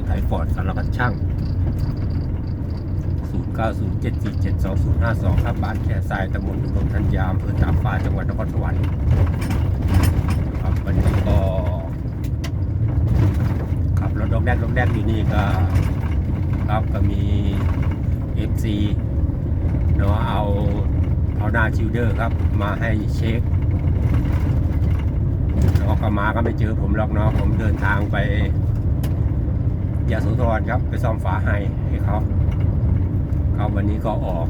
ถไถฟอร์ดสารพัดช่าง 0907472052 ครับบ้านแค่ทรายตำบลอุดมธัญญาอำเภอตากฟ้าจังหวัดนครสวรรค์ครับวันนี้ก็ขับรถดอกแดกดอกแดกอยู่นี่ก็ครับก็มี FC เนาะเอาเอาหน้าชิลเดอร์ครับ มาให้เช็คเนาะก็มาก็ไม่เจอผมหรอกเนาะผมเดินทางไป ยาโสธรครับ ไปซ่อมฝาให้ให้เขาครับวันนี้ก็ออก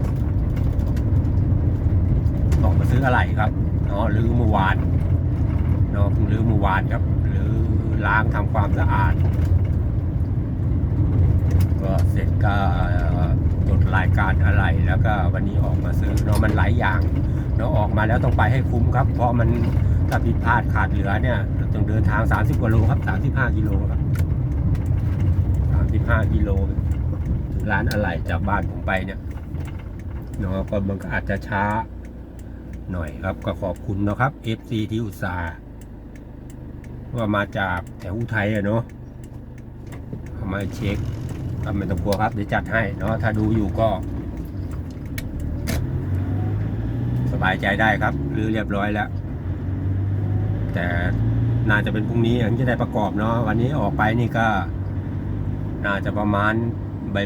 ออกมาซื้ออะไรครับเนาะรื้อเมื่อวานเนาะเพิ่งรื้อเมื่อวานครับหรือล้างทำความสะอาด ก็เสร็จก็จดรายการอะไรแล้วก็วันนี้ออกมาซื้อเนาะมันหลายอย่างเนาะออกมาแล้วต้องไปให้คุ้มครับ เพราะมันถ้าผิดพลาดขาดเหลือเนี่ยต้องเดินทาง 30กว่าโลครับ35กิโลครับ 35กิโลร้านอะไรจากบ้านผมไปเนี่ยเนาะก็มันก็อาจจะช้าหน่อยครับก็ขอบคุณนะครับ FC ที่อุตส่าห์ว่ามาจากแถวอุทัยอะเนาะเอามาเช็คก็ไม่ต้องกลัวครับเดี๋ยวจัดให้เนาะถ้าดูอยู่ก็ สบายใจได้ครับรื้อเรียบร้อยแล้ว แต่น่าจะเป็นพรุ่งนี้ถึงจะได้ประกอบเนาะวันนี้ออกไปนี่ก็ น่าจะประมาณ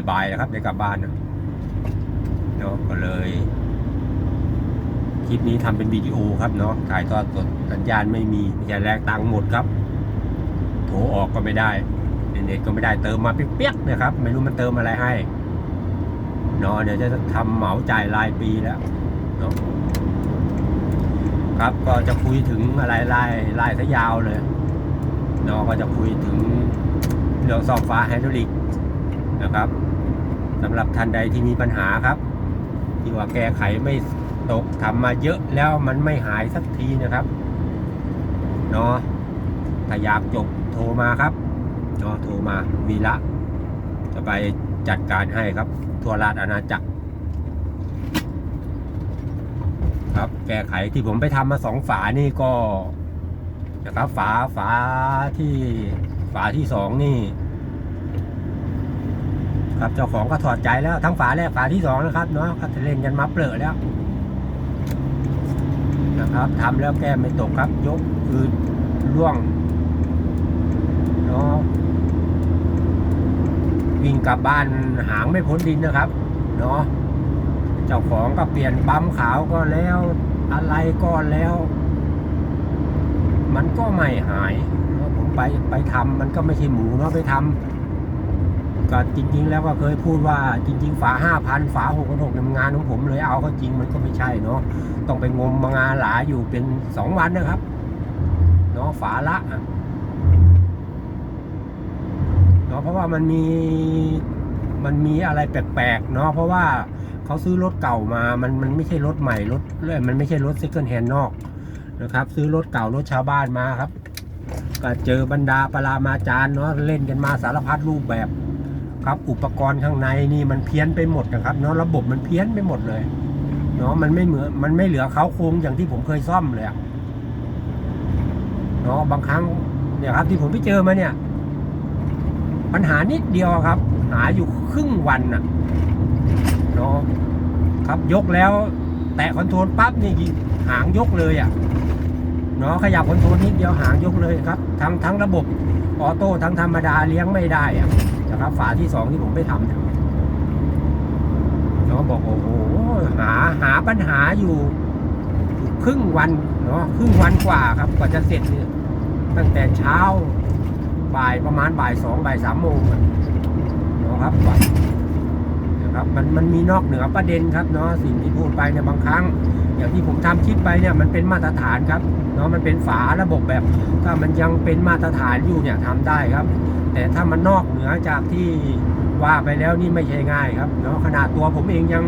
บ่ายๆนะครับได้กลับบ้านนะเนาะก็เลยคลิปนี้ทำเป็นวิดีโอครับเนาะถ่ายทอดสดสัญญาณไม่มีมีแต่แรงตังค์หมดครับโทรออกก็ไม่ได้เน็ตก็ไม่ได้เติมมาเปียกๆนะครับ ไม่รู้มันเติมอะไรให้เนาะเดี๋ยวจะทำเหมาจ่ายรายปีแล้วเนาะครับก็จะคุยถึงอะไรไล่ไล่ซะยาวเลยเนาะก็จะคุยถึง เรื่องซ่อมฟ้าไฮดรอลิกนะครับสำหรับท่านใดที่มีปัญหาครับ ที่ว่าแก้ไขไม่ตกทำมาเยอะแล้วมันไม่หายสักทีนะครับเนาะถ้าอยากจบโทรมาครับเนาะโทรมาวีละจะไปจัดการให้ครับ ทั่วราชอาณาจักร ครับแก้ไขที่ผมไปทำมาสองฝานี่ก็นะครับฝาฝาที่ ฝาที่สองนี่ ครับเจ้าของก็ถอดใจแล้วทั้งฝาแรกฝาที่สองนะครับเนาะก็เล่นกันมาเปลือแล้วนะครับทำแล้วแก้ไม่ตกครับ ยกคือล่วงเนาะวิ่งกลับบ้านหางไม่พ้นดินนะครับเนาะเจ้าของก็เปลี่ยนปั๊มขาวก็แล้ว อะไรก็แล้ว มันก็ไม่หาย ไปไปทำมันก็ไม่ใช่หมูเนาะไปทำก็จริง ๆ แล้วก็เคยพูดว่าจริง ๆ ฝาห้าพันฝาหกพันหกงานของผมเลยเอาก็จริงมันก็ไม่ใช่เนาะต้องไปงมมางานหลาอยู่เป็นสองวันนะครับเนาะฝาละเนาะเพราะว่ามันมีมันมีอะไรแปลกๆเนาะเพราะว่าเขาซื้อรถเก่ามา มันมันไม่ใช่รถใหม่รถเลยมันไม่ใช่รถ second hand นอกนะครับ ซื้อรถเก่ารถชาวบ้านมาครับ ก็เจอบรรดาปรามาจารย์เนาะเล่นกันมาสารพัดรูปแบบครับอุปกรณ์ข้างในนี่มันเพี้ยนไปหมดนะครับเนาะระบบมันเพี้ยนไปหมดเลยเนาะมันไม่เหมือนมันไม่เหลือเขาโครงอย่างที่ผมเคยซ่อมเลยเนาะบางครั้งเนี่ยครับที่ผมไปเจอมาเนี่ย ปัญหานิดเดียวครับ หาอยู่ครึ่งวันน่ะเนาะครับยกแล้ว แตะคอนโทรลปั๊บนี่หางยกเลยอะ เนาะขยับคอนโทรลนิดเดียวหางยกเลยครับทั้งทั้งระบบออโต้ทั้งธรรมดาเลี้ยงไม่ได้อะนะครับฝาที่สองที่ผมไปทำเนาะบอกโอ้โหหาหาปัญหาอยู่ครึ่งวันเนาะครึ่งวันกว่าครับกว่าจะเสร็จเนี่ยตั้งแต่เช้าบ่ายประมาณบ่ายสองบ่ายสามโมงนะครับบ่านะครับมันมันมีนอกเหนือประเด็นครับเนาะสิ่งที่พูดไปเนี่ยบางครั้ง อย่างที่ผมทำคลิปไปเนี่ยมันเป็นมาตรฐานครับ เนาะมันเป็นฝาระบบแบบ ถ้ามันยังเป็นมาตรฐานอยู่เนี่ยทำได้ครับ แต่ถ้ามันนอกเหนือจากที่ว่าไปแล้วนี่ไม่ใช่ง่ายครับเนาะขนาดตัวผมเองยัง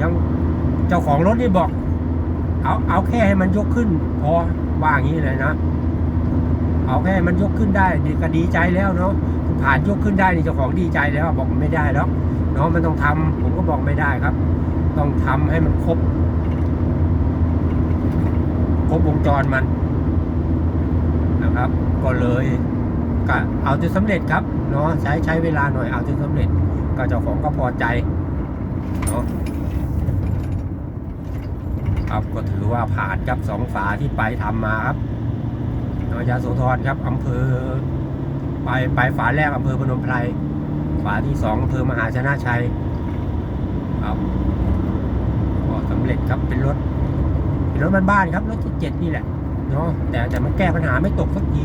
ยังเจ้าของรถนี่บอก เอาเอาแค่ให้มันยกขึ้นพอว่าอย่างนี้เลยนะ เอาแค่มันยกขึ้นได้ดีก็ดีใจแล้วเนาะผ่านยกขึ้นได้นี่เจ้าของดีใจแล้วบอกไม่ได้แล้วเนาะมันต้องทำผมก็บอกไม่ได้ครับ ต้องทำให้มันครบ ครบวงจรมันนะครับ ก็เลยก็เอาจนสำเร็จครับเนาะใช้ใช้เวลาหน่อยเอาจนสำเร็จ ก็เจ้าของก็พอใจเนาะครับก็ถือว่าผ่านครับสองฝาที่ไปทำมาครับนายาโสธรครับอำเภอ ไปไปฝาแรกอำเภอพนมไพรฝาที่สองอำเภอมหาชนะชัยครับก็สำเร็จครับเป็นรถ รถบ้านๆครับรถที่เจ็ดนี่แหละเนาะแต่แต่มันแก้ปัญหาไม่ตกสักที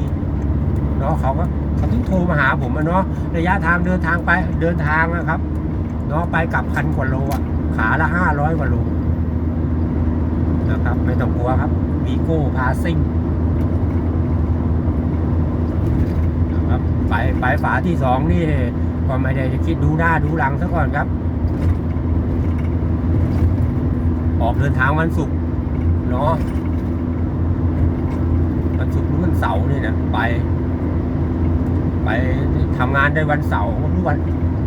เนาะเขาก็เขาถึงโทรมาหาผมอะเนาะระยะทางเดินทางไปเดินทางนะครับเนาะไปกลับพันกว่าโลอะขาละห้าร้อยกว่าโลนะครับไม่ต้องกลัวครับวีโก้พาซิ่งนะครับไปไปฝาที่สองนี่ก็ไม่ได้คิดดูหน้าดูหลังซะก่อนครับ ออกเดินทางวันศุกร์ เนาะวันศุกร์หรือวันเสาร์เนี่ยนะไป ไปทำงานได้วันเสาร์หรือวัน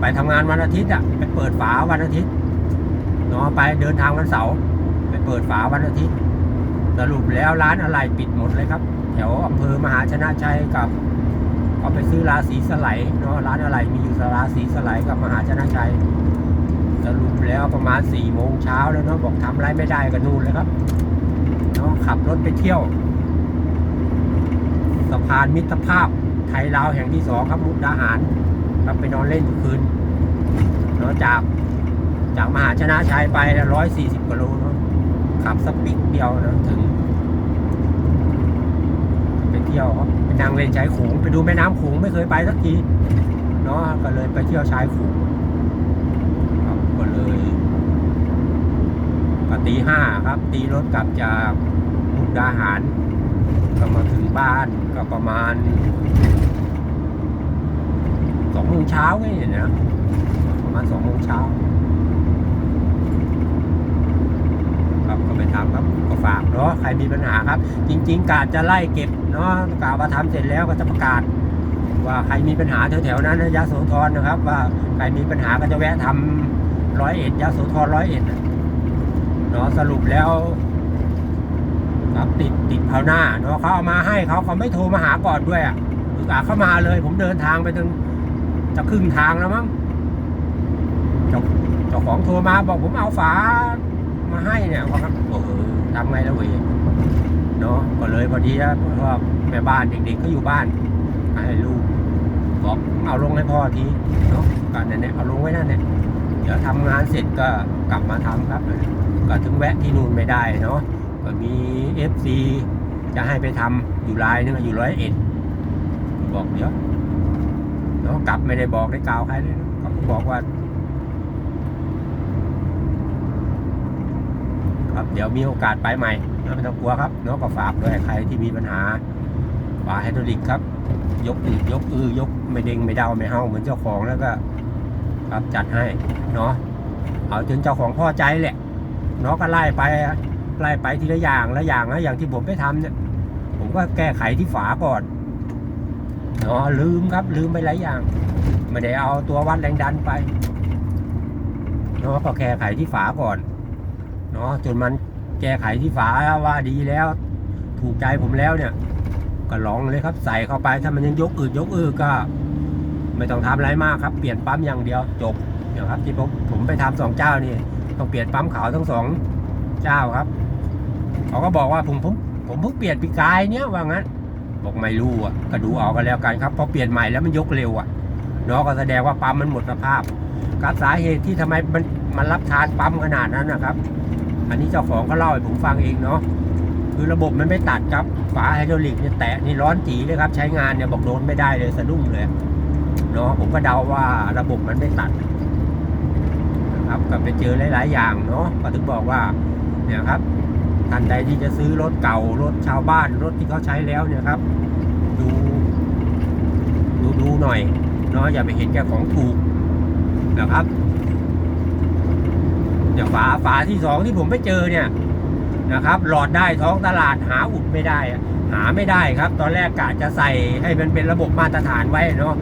ไปทำงานวันอาทิตย์อะไปเปิดฝาวันอาทิตย์เนาะไปเดินทางวันเสาร์ไปเปิดฝาวันอาทิตย์สรุปแล้วร้านอะไรปิดหมดเลยครับ แถวอำเภอมหาชนะชัยกับก็ไปซื้อราศีสไลด์เนาะร้านอะไรมีอยู่ราศีสไลด์กับมหาชนะชัยสรุปแล้วประมาณสี่โมงเช้าแล้วเนาะบอกทำอะไรไม่ได้กันนู่นเลยครับ เนาะขับรถไปเที่ยว สะพานมิตรภาพไทยลาวแห่งที่สองครับมุกดาหารครับไปนอนเล่นอยู่คืนเนาะจากจากมหาชนะชัยไปร้อยสี่สิบกิโลเนาะขับสปิกเดียวนะถึง ไปเที่ยวครับไปนั่งเล่นชายขงไปดูแม่น้ำขงไม่เคยไปสักทีเนาะก็เลยไปเที่ยวชายขง ครับก็เลยก็ ตีห้าครับ ตีรถกลับจากมุกดาหาร ก็มาถึงบ้านก็ประมาณสองโมงเช้าไงเนี่ยนะประมาณสองโมงเช้าครับก็ไปทำครับก็ฝากเนาะใครมีปัญหาครับ จริง ๆกาจะไล่เก็บเนาะกาว่าทำเสร็จแล้วก็จะประกาศ ว่าใครมีปัญหาแถวๆนั้นนะยะโสธรนะครับ ว่าใครมีปัญหาก็จะแวะทำร้อยเอ็ดยะโสธรร้อยเอ็ดนะ เนาะสรุปแล้วครับติดติดเขาหน้าเนาะเขาเอามาให้เขาเขาไม่โทรมาหาก่อนด้วยอะคืออาเข้ามาเลย ผมเดินทางไปถึงจะครึ่งทางแล้วมั้งเจ้าเจ้าของโทรมาบอกผมเอาฝามาให้เนี่ยว่าครับโอ้ทำไงแล้วเวยเนาะก็เลยพอดีนะเพราะว่าแม่บ้านเด็กๆเขาอยู่บ้านให้ลูกบอกเอาลงให้พ่อทีเนาะก็เนี่ยเนี่ยเอาลงไว้นั่นเนี่ย เดี๋ยวทำงานเสร็จก็กลับมาทำครับ ก็ถึงแวะที่นู่นไม่ได้เนาะก็มีเอฟซีจะให้ไปทำอยู่รายนึงอยู่ร้อยเอ็ดบอกเดี๋ยวเนาะกลับไม่ได้บอกได้กล่าวใครเลยเขาก็บอกว่า ครับเดี๋ยวมีโอกาสไปใหม่ไม่ต้องกลัวครับเนาะก็ฝากด้วยใครที่มีปัญหาฝาไฮดรอลิกครับ ยกอืดยกอือยกไม่เด้งไม่เดาไม่เฮาเหมือนเจ้าของแล้วก็ ครับ จัดให้เนาะเอาจนเจ้าของพอใจแหละเนาะก็ไล่ไปไล่ไปทีละอย่างละอย่างนะอย่างที่ผมไปทำเนี่ย ผมก็แก้ไขที่ฝาก่อนเนาะลืมครับ ลืมไปหลายอย่างไม่ได้เอาตัววัดแรงดันไปเนาะก็แก้ไขที่ฝาก่อนเนาะจนมันแก้ไขที่ฝาว่าดีแล้ว ถูกใจผมแล้วเนี่ย ก็ลองเลยครับใส่เข้าไปถ้ามันยังยกอืดยกอือก็ ไม่ต้องทำอะไรมากครับเปลี่ยนปั๊มอย่างเดียวจบเดี๋ยวครับที่ผมผมไปทำสองเจ้านี่ต้องเปลี่ยนปั๊มขาวทั้งสองเจ้าครับเขาก็บอกว่าผมผมผมเพิ่งเปลี่ยนปีกายเนี้ยว่างั้น บอกไม่รู้อะก็ดูเอากันแล้วกันครับพอเปลี่ยนใหม่แล้วมันยกเร็วอะเนาะก็แสดงว่าปั๊มมันหมดสภาพครับสาเหตุที่ทำไมมันมันรับทานปั๊มขนาดนั้นนะครับ อันนี้เจ้าของก็เล่าให้ผมฟังเองเนาะคือระบบมันไม่ตัดครับฝาไฮดรอลิกเนี่ยแตะนี่ร้อนจีเลยครับ ใช้งานเนี่ยบอกโดนไม่ได้เลยสะดุ้งเลย เนาะผมก็เดาว่าระบบมันไม่ตัดนะครับก็ไปเจอหลาย ๆ อย่างเนาะก็ถึงบอกว่าเนี่ยครับท่านใดที่จะซื้อรถเก่ารถชาวบ้านรถที่เขาใช้แล้วเนี่ยครับ ดูดูดูหน่อยเนาะอย่าไปเห็นแก่ของถูกนะครับเดี๋ยวฝาฝาที่สองที่ผมไปเจอเนี่ยนะครับ หลอดได้ท้องตลาดหาอุดไม่ได้อะหาไม่ได้ครับ ตอนแรกกะจะใส่ให้มันเป็นระบบมาตรฐานไว้เนาะ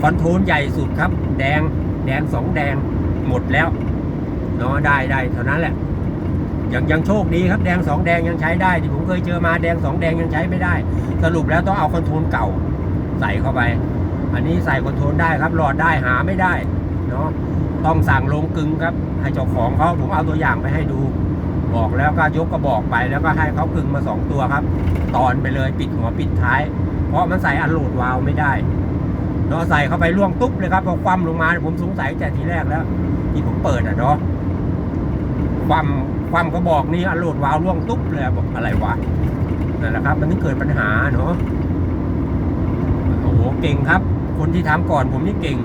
คอนโทรลใหญ่สุดครับ แดงแดงสองแดงหมดแล้วเนาะได้ได้เท่านั้นแหละยังยังโชคดีครับแดงสองแดงยังใช้ได้ที่ผมเคยเจอมาแดงสองแดงยังใช้ไม่ได้ สรุปแล้วต้องเอาคอนโทรลเก่าใส่เข้าไป อันนี้ใส่คอนโทรลได้ครับหลอดได้หาไม่ได้เนาะต้องสั่งลงกึงครับ ให้เจ้าของเขาผมเอาตัวอย่างไปให้ดู บอกแล้วก็ยกกระบอกไปแล้วก็ให้เขากึงมาสองตัวครับ ตอนไปเลยปิดหัวปิดท้าย เพราะมันใส่อันโหลดวาล์วไม่ได้ เนาะใส่เข้าไปล่วงตุ๊บเลยครับพอคว่ำลงมาผมสงสัยแต่ทีแรกแล้วที่ผมเปิดอะเนาะความความกระบอกนี่อันโหลดวาวล่วงตุ๊บเลยบอกอะไรวะนั่นแหละครับ มันถึงเกิดปัญหาเนาะโอ้โหเก่งครับ คนที่ทำก่อนผมนี่เก่ง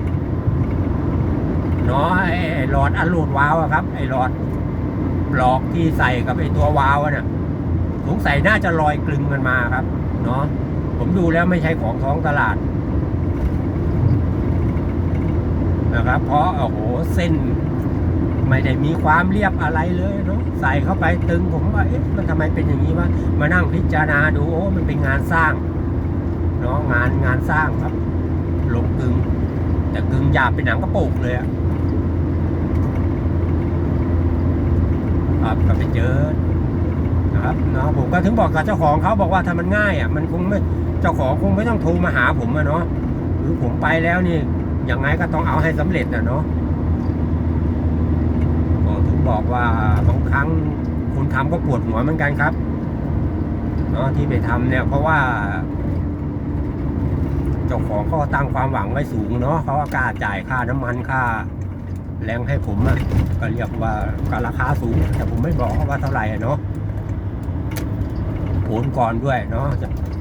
เนาะไอ้หลอดอันโหลดวาวอะครับ ไอ้หลอดปลอกที่ใส่กับไอ้ตัววาวเนี่ยสงสัยน่าจะลอยกลึงกันมาครับ เนาะผมดูแล้วไม่ใช่ของท้องตลาด นะครับ เพราะโอ้โหเส้น ไม่ได้มีความเรียบอะไรเลยเนาะใส่เข้าไปตึงผมว่าเอ๊ะมันทำไมเป็นอย่างนี้วะมานั่งพิจารณาดูโอ้มันเป็นงานสร้างเนาะงานงานสร้างครับลงกึงแต่กึงหยาบเป็นหนังกระโปกเลยอะครับก็ไปเจอนะครับเนาะผมก็ถึงบอกกับเจ้าของเขาบอกว่าถ้ามันง่ายอะมันคงไม่เจ้าของคงไม่ต้องโทรมาหาผมอะเนาะหรือผมไปแล้วนี่ ยังไงก็ต้องเอาให้สำเร็จนะเนาะผมถึงบอกว่าบางครั้งคุณทำก็ปวดหัวเหมือนกันครับเนาะที่ไปทำเนี่ยเพราะว่าเจ้าของก็ตั้งความหวังไว้สูงเนาะเขาก็กล้าจ่ายค่าน้ำมันค่าแรงให้ผมอะก็เรียกว่าก็ราคาสูง แต่ผมไม่บอกว่าเท่าไหร่เนาะโอนก่อนด้วยเนาะ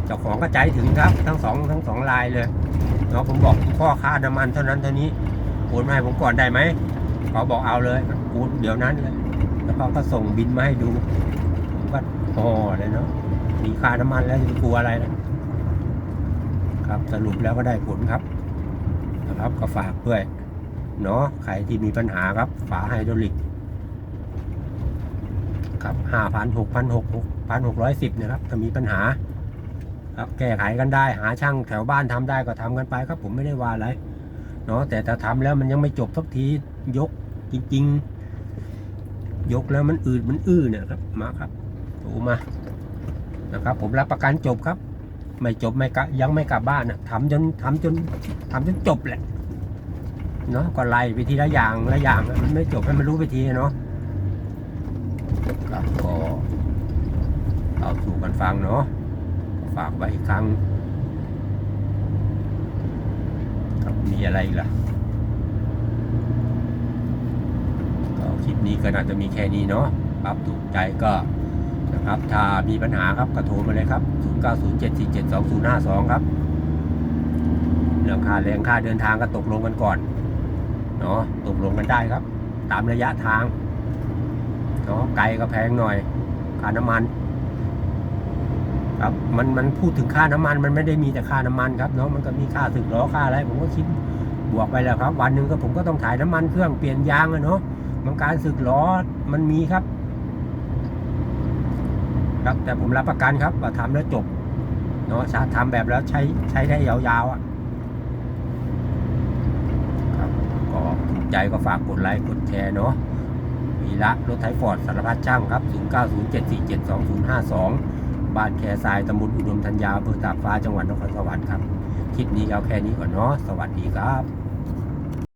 เจ้าของก็ใจถึงครับ ทั้งสองทั้งสองรายเลย เนาะผมบอกพ่อค่าน้ำมันเท่านั้นเท่านี้โอนมาให้ผมก่อนได้ไหมเขาบอกเอาเลยกูเดี๋ยวนั้นเลยแล้วเขาก็ส่งบินมาให้ดูผมก็อ๋อเลยเนาะมีค่าน้ำมันแล้วจะกลัวอะไรนะครับสรุปแล้วก็ได้ผลครับนะครับก็ฝากด้วยเนาะใครที่มีปัญหาครับฝาไฮดรอลิกครับห้าพันหกพันหกพันหกร้อยสิบนะครับถ้ามีปัญหา ครับแก้ไขกันได้ หาช่างแถวบ้านทำได้ก็ทำกันไปครับผมไม่ได้ว่าอะไรเนาะแต่ถ้าทำแล้วมันยังไม่จบสักทียกจริง ๆ ยกแล้วมันอืดมันอื้อเนี่ยครับมาครับโทรมานะครับ ผมรับประกันจบครับ ไม่จบไม่กะยังไม่กลับบ้านนะทำจนทำจนทำจนจบแหละเนาะก็ไล่ไปทีละอย่างละอย่างมันไม่จบให้มันรู้ไปทีเนาะครับก็เอาสู่กันฟังเนาะ ฝากไว้อีกครั้งครับมีอะไรล่ะก็คลิปนี้ก็น่าจะมีแค่นี้เนาะครับถูกใจก็นะครับถ้ามีปัญหาครับก็โทรมาเลยครับ 0907472052 ครับเรื่องค่าแรงค่าเดินทางก็ตกลงกันก่อนเนาะตกลงกันได้ครับ ตามระยะทางเนาะไกลก็แพงหน่อย ค่าน้ำมัน ครับมันมันพูดถึงค่าน้ำมันมันไม่ได้มีแต่ค่าน้ำมันครับเนาะมันก็มีค่าสึกล้อค่าอะไร ผมก็คิดบวกไปแล้วครับ วันหนึ่งก็ผมก็ต้องถ่ายน้ำมันเครื่องเปลี่ยนยางอะเนาะมันการสึกล้อมันมีครับ ครับแต่ผมรับประกันครับว่าทำแล้วจบเนาะทำแบบแล้วใช้ใช้ได้ยาวๆอะครับก็ถูกใจก็ฝากกดไลค์กดแชร์เนาะวีระรถไถฟอร์ดสารพัดช่างครับ0907472052 บ้านแคทรายตำบลอุดมธัญญาอำเภอตากฟ้าจังหวัดนครสวรรค์ครับ คลิปนี้เอาแค่นี้ก่อนเนาะ สวัสดีครับ